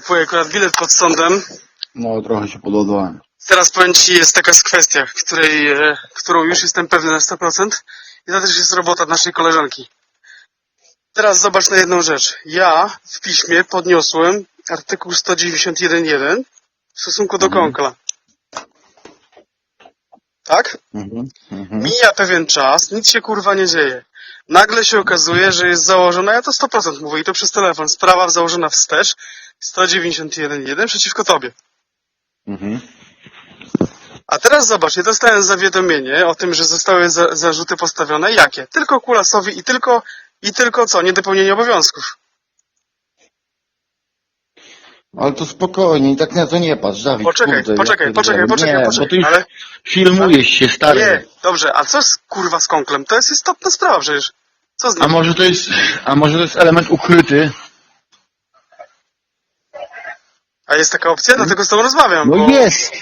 Kupuję akurat bilet pod sądem. No, trochę się podładowałem. Teraz powiem Ci, jest taka kwestia, której, e, którą już jestem pewny na 100% i to też jest robota naszej koleżanki. Teraz zobacz na jedną rzecz. Ja w piśmie podniosłem artykuł 191.1 w stosunku do Mhm. Konkla. Tak? Mhm. Mhm. Mija pewien czas, nic się kurwa nie dzieje. Nagle się okazuje, że jest założona, ja to 100% mówię i to przez telefon, sprawa założona wstecz 191.1 przeciwko tobie. Mhm. A teraz zobacz, nie dostałem zawiadomienie o tym, że zostały za, zarzuty postawione. Jakie? Tylko Kulasowi i tylko, i tylko co? Niedopełnienie obowiązków. Ale to spokojnie, i tak na to nie patrz, Dawid. Poczekaj, kurde, poczekaj, ja poczekaj, poczekaj, nie, poczekaj, bo ty już ale- filmujesz się, stary. Nie, dobrze, a co z kurwa z Konklem? To jest istotna sprawa przecież. Co z A nim? może to jest, a może to jest element ukryty? A jest taka opcja? Dlatego z tobą rozmawiam. No bo... jest!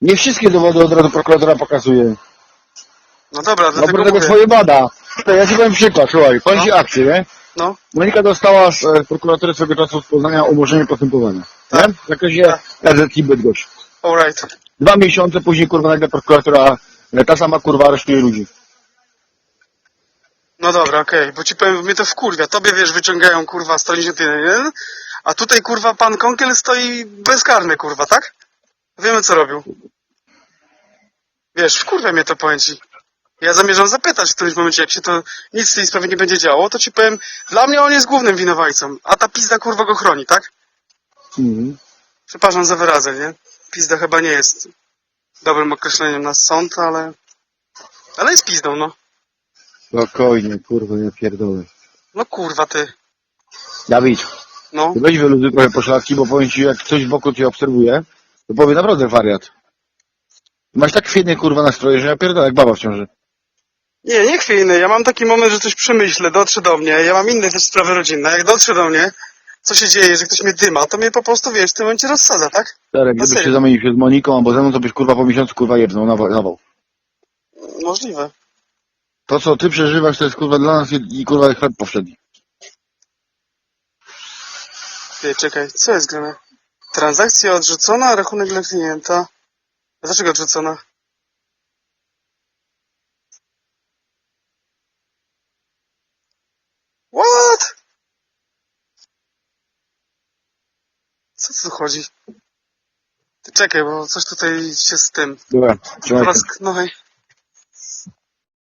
Nie wszystkie dowody od razu prokuratora pokazuje. No dobra, dlatego bo tego mówię. swoje bada. To ja ci powiem przykład, słuchaj, powiem No. akcję, nie? No, Monika dostała z e, prokuratury swego czasu z Poznania umorzenie postępowania. Tak. Nie? W zakresie Tak. Bydgoszcz. alright. Dwa miesiące później, kurwa, nagle prokuratura, e, ta sama kurwa aresztuje ludzi. No dobra, okej, bo ci powiem, mnie to wkurwia. Tobie, wiesz, wyciągają, kurwa, 191, a tutaj, kurwa, pan Konkiel stoi bezkarny, kurwa, tak? Wiemy, co robił. Wiesz, wkurwia mnie to, powiem ci. Ja zamierzam zapytać w którymś momencie, jak się to nic w tej sprawie nie będzie działo, to ci powiem, dla mnie on jest głównym winowajcą, a ta pizda, kurwa, go chroni, tak? Mhm. Przepraszam za wyrazę, nie? Pizda chyba nie jest dobrym określeniem na sąd, ale... Ale jest pizdą, no. Spokojnie, kurwa, nie pierdolę. No kurwa, ty. Dawid, No. weź wyluzuj trochę poszlatki, bo powiem ci, jak ktoś wokół cię obserwuje, to powie naprawdę wariat. Masz tak chwiejne kurwa nastroje, że ja pierdolę jak baba w ciąży. Nie, nie chwiejny. Ja mam taki moment, że coś przemyślę, dotrze do mnie. Ja mam inne też sprawy rodzinne. Jak dotrze do mnie, co się dzieje, że ktoś mnie dyma, to mnie po prostu, wiesz, w tym momencie rozsadza, tak? Stary, gdybyś się zamienił się z Moniką albo ze mną, to byś kurwa po miesiącu kurwa jebnął nawał. nawał. Możliwe. To co ty przeżywasz, to jest kurwa dla nas i i, kurwa chleb powszedni. Ty, czekaj, co jest grane? Transakcja odrzucona, rachunek dla klienta. A dlaczego odrzucona? What? Co tu chodzi? Ty czekaj, bo coś tutaj się z tym. Dobra, trzymaj się. No.